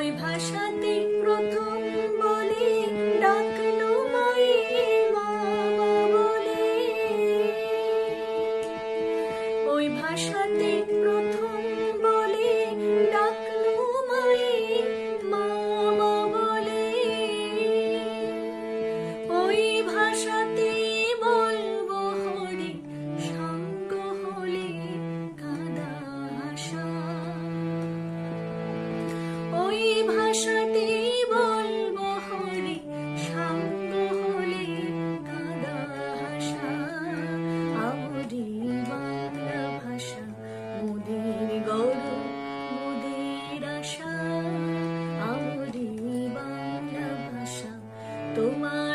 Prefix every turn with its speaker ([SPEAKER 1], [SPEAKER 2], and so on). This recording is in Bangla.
[SPEAKER 1] ওই ভাষাতে প্রথম বলে ডাকলো ওই ভাষাতে প্রথম তোমার